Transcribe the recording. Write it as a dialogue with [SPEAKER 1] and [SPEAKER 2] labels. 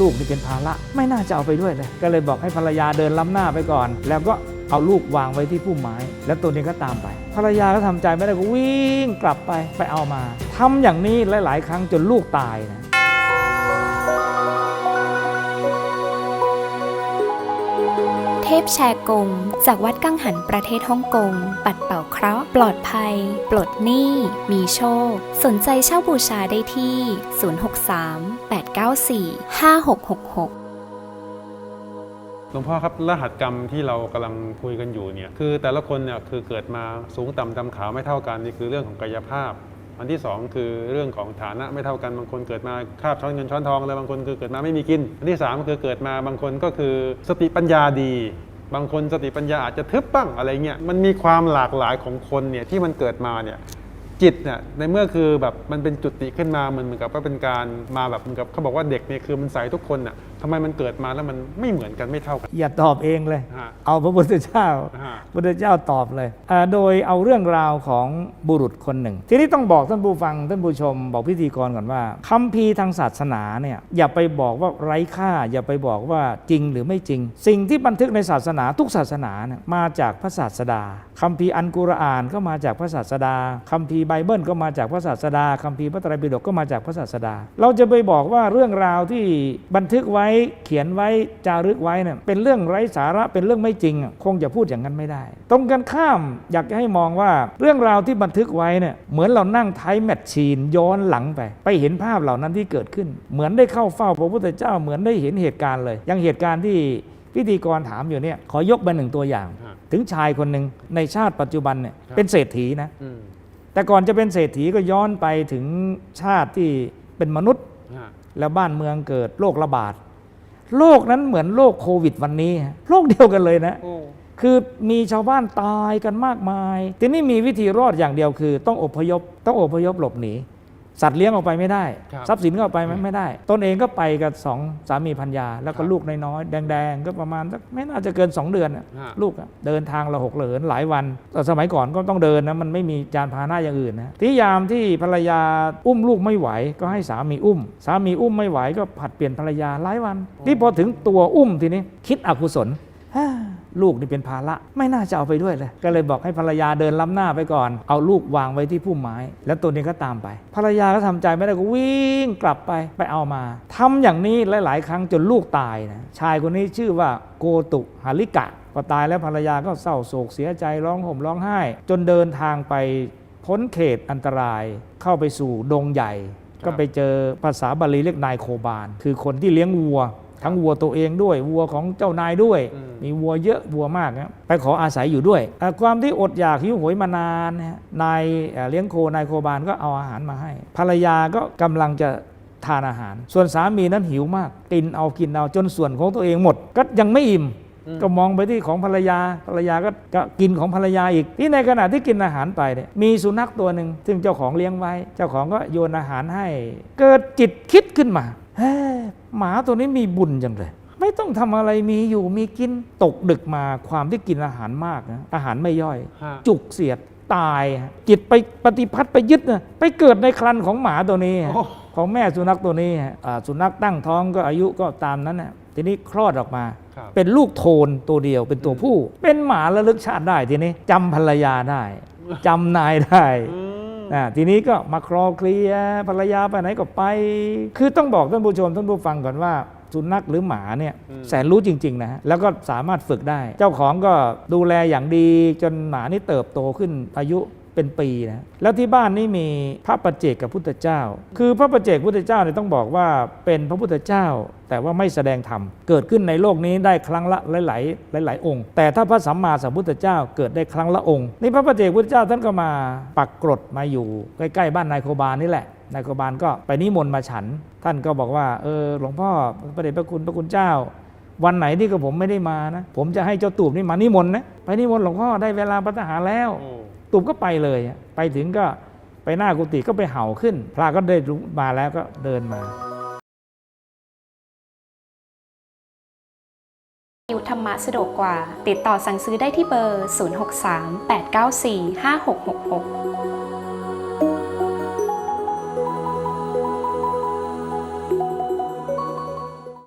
[SPEAKER 1] ลูกนี่เป็นภาระไม่น่าจะเอาไปด้วยเลย ก็เลยบอกให้ภรรยาเดินล้ำหน้าไปก่อน แล้วก็เอาลูกวางไว้ที่พุ่มไม้ แล้วตัวนี้ก็ตามไป ภรรยาก็ทำใจไม่ได้ก็วิ่งกลับไปไปเอามาทำอย่างนี้หลาย ๆ ครั้งจนลูกตายนะ
[SPEAKER 2] เทพแชร์กง จากวัดกังหันประเทศฮ่องกง ปัดเป่าเคราะห์ ปลอดภัย ปลดหนี้ มีโชค สนใจเช่าบูชาได้ที่ 063 894 5666
[SPEAKER 3] หลวงพ่อครับรหัสกรรมที่เรากำลังคุยกันอยู่เนี่ยคือแต่ละคนเนี่ยคือเกิดมาสูงต่ำดำขาวไม่เท่ากันนี่คือเรื่องของกายภาพ อันที่สองคือเรื่องของฐานะไม่เท่ากันบางคนเกิดมาคาบช้อนเงินช้อนทองอะไรบางคนคือเกิดมาไม่มีกิน อันที่สามคือเกิดมาบางคนก็คือสติปัญญาดี บางคนสติปัญญาอาจจะทึบบ้างอะไรเงี้ยมันมีความหลากหลายของคนเนี่ยที่มันเกิดมาเนี่ยจิตเนี่ยในเมื่อคือแบบมันเป็นจุติขึ้นมามันเหมือนกับว่าเป็นการมาแบบเหมือนกับเขาบอกว่าเด็กเนี่ยคือมันใสทุกคนน่ะทำไมมันเกิดมาแล้วมันไม่เหมือนกันไม่เท่ากัน
[SPEAKER 1] อย่าตอบเองเลย
[SPEAKER 3] ฮะ
[SPEAKER 1] เอาพระพุทธเจ้า
[SPEAKER 3] ฮะ
[SPEAKER 1] พุทธเจ้าตอบเลย โดยเอาเรื่องราวของบุรุษคนหนึ่ง ทีนี้ต้องบอกท่านผู้ฟังท่านผู้ชม บอกพิธีกรก่อนว่าคำพีร์ทางศาสนาเนี่ยอย่าไปบอกว่าไร้ค่า อย่าไปบอกว่าจริงหรือไม่จริง สิ่งที่บันทึกในศาสนาทุกศาสนาเนี่ยมาจากพระศาสดาคำพีร์อันกุรอานก็มาจากพระศาสดาคำพีร์ไบเบิลก็มาจากพระศาสดาคำพีร์พระไตรปิฎกก็มาจากพระศาสดา เราจะไปบอกว่าเรื่องราวที่บันทึกไว้เขียนไว้จารึกไว้เนี่ยเป็นเรื่องไร้สาระเป็นเรื่องไม่จริง คงจะพูดอย่างนั้นไม่ได้ตรงกันข้ามอยากจะให้มองว่าเรื่องราวที่บันทึกไว้เนี่ยเหมือนเรานั่งไทม์แมชชีนย้อนหลังไป ไปเห็นภาพเหล่านั้นที่เกิดขึ้น เหมือนได้เข้าเฝ้าพระพุทธเจ้าเหมือนได้เห็นเหตุการณ์เลยอย่างเหตุการณ์ที่พิธีกรถามอยู่เนี่ยขอยกมาหนึ่งตัวอย่าง
[SPEAKER 3] ฮะ
[SPEAKER 1] ถึงชายคนหนึ่งในชาติปัจจุบันเนี่ย
[SPEAKER 3] ครับ
[SPEAKER 1] เป็นเศรษฐีนะ
[SPEAKER 3] อืม
[SPEAKER 1] แต่ก่อนจะเป็นเศรษฐีก็ย้อนไปถึงชาติที่เป็นมนุษย์
[SPEAKER 3] ฮะ
[SPEAKER 1] แล้วบ้านเมืองเกิดโรคระบาดโรคนั้นเหมือนโรคโควิดวันนี้ฮะโรคเดียวกันเลยนะ
[SPEAKER 3] โอ้
[SPEAKER 1] คือมีชาวบ้านตายกันมากมาย ทีนี้มีวิธีรอดอย่างเดียวคือ ต้องอพยพต้องอพยพหลบหนี สัตว์เลี้ยงออกไปไม่ได้
[SPEAKER 3] ครับ
[SPEAKER 1] ทรัพย์สินก็เอาไปไม่ไม่ได้ ตนเองก็ไปกับสองสามีพัญญา แล้วก็
[SPEAKER 3] ครับ
[SPEAKER 1] ลูกน้อยๆแดงๆ ก็ประมาณสักไม่น่าจะเกิน 2 เดือนน่ะ
[SPEAKER 3] ฮะ
[SPEAKER 1] ลูกอะเดินทางละหกเหลินหลายวันแต่สมัยก่อนก็ต้องเดินนะมันไม่มีจานพาหนะอย่างอื่นนะที่ยามที่ภรรยาอุ้มลูกไม่ไหว ก็ให้สามีอุ้ม สามีอุ้มไม่ไหวก็ผัดเปลี่ยนภรรยาหลายวัน ที่พอถึงตัวอุ้มทีนี้คิดอกุศลฮ่า ลูกนี่เป็นภาระไม่น่าจะเอาไปด้วยเลย ก็เลยบอกให้ภรรยาเดินล้ำหน้าไปก่อน เอาลูกวางไว้ที่พุ่มไม้ แล้วตัวนี้ก็ตามไป ภรรยาก็ทำใจไม่ได้ก็วิ่งกลับไปไปเอามาทำอย่างนี้หลาย ๆ ครั้งจนลูกตายนะชายคนนี้ชื่อว่าโกตุหาริกะพอตายแล้วภรรยาก็เศร้าโศกเสียใจร้องห่มร้องไห้ จนเดินทางไปพ้นเขตอันตรายเข้าไปสู่ดงใหญ่ ก็ไปเจอภาษาบาลีเรียกนายโคบานคือคนที่เลี้ยงวัว ทั้งวัวตัวเองด้วย วัวของเจ้านายด้วย
[SPEAKER 3] อืม
[SPEAKER 1] มีวัวเยอะวัวมากนะไปขออาศัยอยู่ด้วยอะความที่อดอยากหิวโหยมานานนะฮะนายเอ่อเลี้ยงโคนายโคบานก็เอาอาหารมาให้ ภรรยาก็กำลังจะทานอาหาร ส่วนสามีนั้นหิวมาก กินเอากินเอาจนส่วนของตัวเองหมด ก็ยังไม่อิ่มก็มองไปที่ของภรรยา ภรรยาก็ก็กินของภรรยาอีก ที่ในขณะที่กินอาหารไปเนี่ยมีสุนัขตัวหนึ่งซึ่งเจ้าของเลี้ยงไว้ เจ้าของก็โยนอาหารให้ เกิดจิตคิดขึ้นมาเฮ้ หมาตัวนี้มีบุญจังเลย ไม่ต้องทำอะไรมีอยู่มีกินตกดึกมาความที่กินอาหารมากนะอาหารไม่ย่อย
[SPEAKER 3] ฮะ
[SPEAKER 1] จุกเสียดตายฮะจิตไปปฏิพัทธ์ไปยึดนะไปเกิดในครันของหมาตัวนี้ฮะ
[SPEAKER 3] โอ้
[SPEAKER 1] ของแม่สุนัขตัวนี้ฮะอ่าสุนัขตั้งท้องก็อายุก็ตามนั้นนะทีนี้คลอดออกมา
[SPEAKER 3] ครับ
[SPEAKER 1] เป็นลูกโทนตัวเดียวเป็นตัวผู้ เป็นหมาระลึกชาติได้ทีนี้จำภรรยาได้จำนายได้
[SPEAKER 3] อื ม
[SPEAKER 1] อ่าทีนี้ก็มาคลอเคลียร์ภรรยาไปไหนก็ไป คือต้องบอกท่านผู้ชมท่านผู้ฟังก่อนว่าสุนัขหรือหมาเนี่ย
[SPEAKER 3] อืม
[SPEAKER 1] แสนรู้จริงๆนะฮะแล้วก็สามารถฝึกได้ เจ้าของก็ดูแลอย่างดีจนหมานี่เติบโตขึ้นอายุ เป็นปีนะแล้วที่บ้านนี่มีพระประเจกกับพุทธเจ้า คือพระประเจกพุทธเจ้าเนี่ยต้องบอกว่าเป็นพระพุทธเจ้า แต่ว่าไม่แสดงธรรมเกิดขึ้นในโลกนี้ได้ครั้งละหลาย ๆ หลาย ๆ องค์ แต่ถ้าพระสัมมาสัมพุทธเจ้าเกิดได้ครั้งละองค์นี่พระประเจกพุทธเจ้าท่านก็มาปักกรดมาอยู่ใกล้ ๆ บ้านนายโคบาลนี่แหละนายโคบาลก็ไปนิมนต์มาฉัน ท่านก็บอกว่าเออหลวงพ่อพระเดชพระคุณพระคุณเจ้าวันไหนที่กับผมไม่ได้มานะ ผมจะให้เจ้าตูบนี่มานิมนต์นะ ไปนิมนต์หลวงพ่อได้เวลาพัฒหารแล้ว ตูมก็ไปเลยไปถึงก็ไปหน้ากุฏิก็ไปเห่าขึ้น พระก็ได้มาแล้วก็เดินมา
[SPEAKER 2] ยุทธรรมะสะดวกกว่า ติดต่อสั่งซื้อได้ที่เบอร์ 063 894 5666